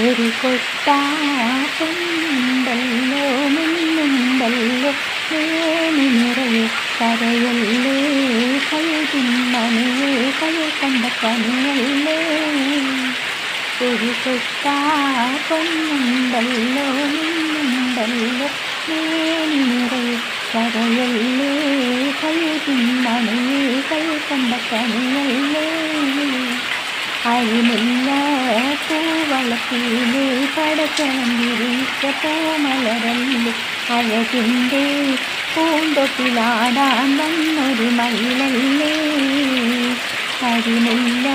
ഒരു കൊട്ടാപ്പുണ്ടല്ലോ മിന്നുണ്ടല്ലോ ഏനി നിറയെ കരയല്ലേ കഴുതിന്മണിയെ കഴു കണ്ട കനിയല്ലേ. ഒരു കൊട്ടാപ്പൊന്നുണ്ടല്ലോ മിന്നുണ്ടല്ലോ ഏനി നിറയെ കരയല്ലേ കഴുതിന്മണിയെ കഴു കണ്ട കനിയല്ലേ. അരിമുല്ല പൂവളത്തിലെ പടച്ചണം വിരിച്ച പൂമലരല്ലേ അഴകിന്റെ പൂന്തൊട്ടിലാടാൻ വന്നൊരു മയിലല്ലേ അരിമില്ല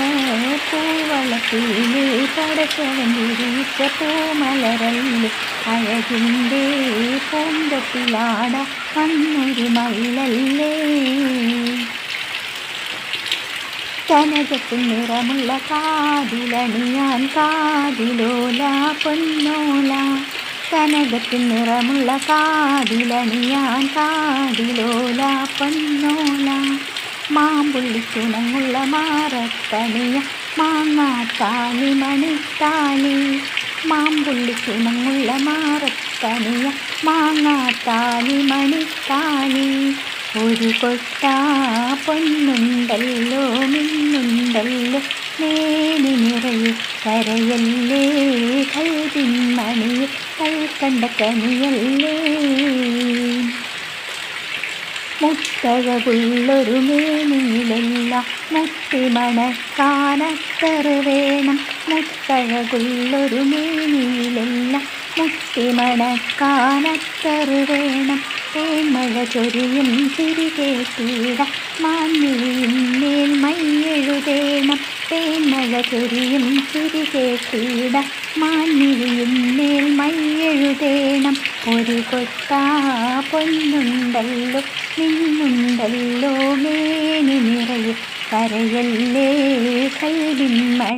പൂവളത്തിലേ പടച്ചവൻ വിരിച്ച പൂമലരല്ലേ അഴകിന്റെ പൂന്തൊട്ടിലാടാൻ വന്നൊരു മയിലല്ലേ കനകത്തിൽ നിറമുള്ള കാതിലണിയാൻ കാതിലോല പൊന്നോല. കനകത്തിൽ നിറമുള്ള കാതിലണിയാൻ കാതിലോല പൊന്നോല. മാമ്പുള്ളിക്കുണങ്ങുള്ള മാറത്തണിയ മാങ്ങാത്താണി മണിത്താണി. മാമ്പുള്ളിക്കുണങ്ങുള്ള മാറത്തണിയ മാങ്ങാത്താണി മണിത്താണി. ഒരു കൊട്ടാ പൊന്നുണ്ടല്ലോ മിന്നുണ്ടല്ലോ മേനി നിറയെ കരയല്ലേ കഴുതിന്മണിയെ കൽക്കണ്ട കനിയല്ലേ. മുത്തകുള്ളൊരു മേനിയിലല്ല മുത്തിമണക്കാനത്തറ് വേണം. മുത്തകുള്ളൊരു മേനിയിലല്ല മുത്തിമണക്കാനത്തറ് വേണം. തേന്മഴ ചൊരിയും തിരികേട്ടിട മാഞ്ഞിലിന്മേൽ മയ്യെഴുതേണം പേമഴ ചൊരിയും തിരികെ തിരികേട്ടിട മാഞ്ഞിലിന്മേൽ മയ്യെഴുതേണം ഒരു കൊത്താ പൊന്നുണ്ടല്ലോ നിന്നുണ്ടല്ലോ മേനി നിറയെ. കരയല്ലേ കൈവിന്മണി